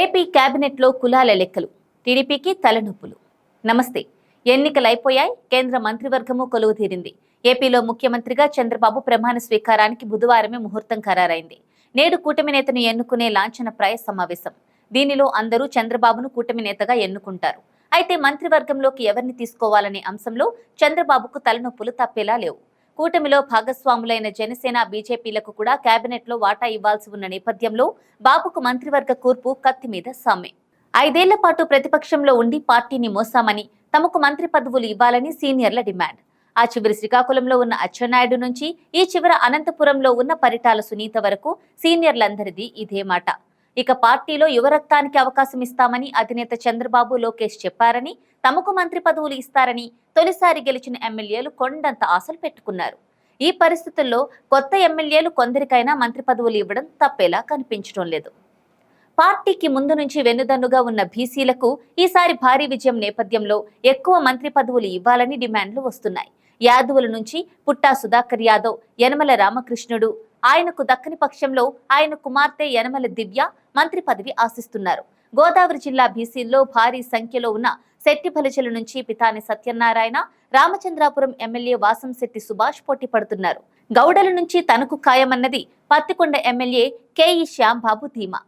AP కేబినెట్లో కులాల లెక్కలు టీడీపీకి తలనొప్పులు. నమస్తే. ఎన్నికలు అయిపోయాయి కేంద్ర మంత్రివర్గము కొలువు తీరింది ఏపీలో ముఖ్యమంత్రిగా చంద్రబాబు ప్రమాణ స్వీకారానికి బుధవారమే ముహూర్తం ఖరారైంది. నేడు కూటమి నేతను ఎన్నుకునే లాంఛనప్రాయ సమావేశం. దీనిలో అందరూ చంద్రబాబును కూటమి నేతగా ఎన్నుకుంటారు. అయితే మంత్రివర్గంలోకి ఎవరిని తీసుకోవాలనే అంశంలో చంద్రబాబుకు తలనొప్పులు తప్పేలా లేవు. కూటమిలో భాగస్వాములైన జనసేన బీజేపీలకు కూడా కేబినెట్లో వాటా ఇవ్వాల్సి ఉన్న నేపథ్యంలో బాబుకు మంత్రివర్గ కూర్పు కత్తి మీద సమ్మె ఐదేళ్ళ పాటు ప్రతిపక్షంలో ఉండి పార్టీని మోసామని తమకు మంత్రి పదవులు ఇవ్వాలని సీనియర్ల డిమాండ్. ఆ చివరి శ్రీకాకుళంలో ఉన్న అచ్చెన్నాయుడు నుంచి ఈ చివర అనంతపురంలో ఉన్న పరిటాల సునీత వరకు సీనియర్లందరిది ఇదే మాట. ఇక పార్టీలో యువరక్తానికి అవకాశం ఇస్తామని అధినేత చంద్రబాబు లోకేష్ చెప్పారని తమకు మంత్రి పదవులు ఇస్తారని తొలిసారి గెలిచిన ఎమ్మెల్యేలు కొండంత ఆశలు పెట్టుకున్నారు. ఈ పరిస్థితుల్లో కొత్త ఎమ్మెల్యేలు కొందరికైనా మంత్రి పదవులు ఇవ్వడం తప్పేలా కనిపించడం లేదు. పార్టీకి ముందు నుంచి వెన్నుదన్నుగా ఉన్న బీసీలకు ఈసారి భారీ విజయం నేపథ్యంలో ఎక్కువ మంత్రి పదవులు ఇవ్వాలని డిమాండ్లు వస్తున్నాయి. యాదవుల నుంచి పుట్టా సుధాకర్ యాదవ్ యనమల రామకృష్ణుడు ఆయనకు దక్కని పక్షంలో ఆయన కుమార్తె యనమల దివ్య మంత్రి పదవి ఆశిస్తున్నారు. గోదావరి జిల్లా బీసీల్లో భారీ సంఖ్యలో ఉన్న శెట్టి ఫలిచల నుంచి పితాని సత్యనారాయణ రామచంద్రాపురం ఎమ్మెల్యే వాసంశెట్టి సుభాష్ పోటీ పడుతున్నారు. గౌడల నుంచి తనకు ఖాయమన్నది పత్తికొండ ఎమ్మెల్యే కేఈ శ్యాంబాబు ధీమా.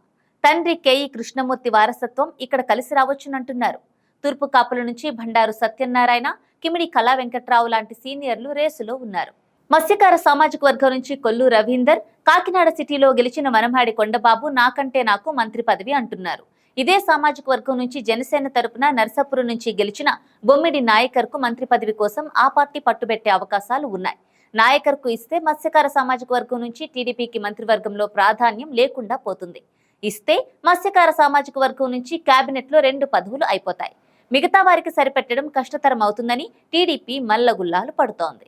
తండ్రి కేఈ కృష్ణమూర్తి వారసత్వం ఇక్కడ కలిసి రావచ్చునంటున్నారు. తూర్పు కాపుల నుంచి భండారు సత్యనారాయణ కిమిడి కళా వెంకట్రావు లాంటి సీనియర్లు రేసులో ఉన్నారు. మత్స్యకార సామాజిక వర్గం నుంచి కొల్లు రవీందర్ కాకినాడ సిటీలో గెలిచిన వనమాడి కొండబాబు నాకంటే నాకు మంత్రి పదవి అంటున్నారు. ఇదే సామాజిక వర్గం నుంచి జనసేన తరపున నర్సాపురం నుంచి గెలిచిన బొమ్మిడి నాయకర్కు మంత్రి పదవి కోసం ఆ పార్టీ పట్టుబెట్టే అవకాశాలు ఉన్నాయి. నాయకర్కు ఇస్తే మత్స్యకార సామాజిక వర్గం నుంచి టీడీపీకి మంత్రివర్గంలో ప్రాధాన్యం లేకుండా పోతుంది. ఇస్తే మత్స్యకార సామాజిక వర్గం నుంచి కేబినెట్లో రెండు పదవులు అయిపోతాయి. మిగతా వారికి సరిపెట్టడం కష్టతరం అవుతుందని టీడీపీ మల్లగుల్లాలు పడుతోంది.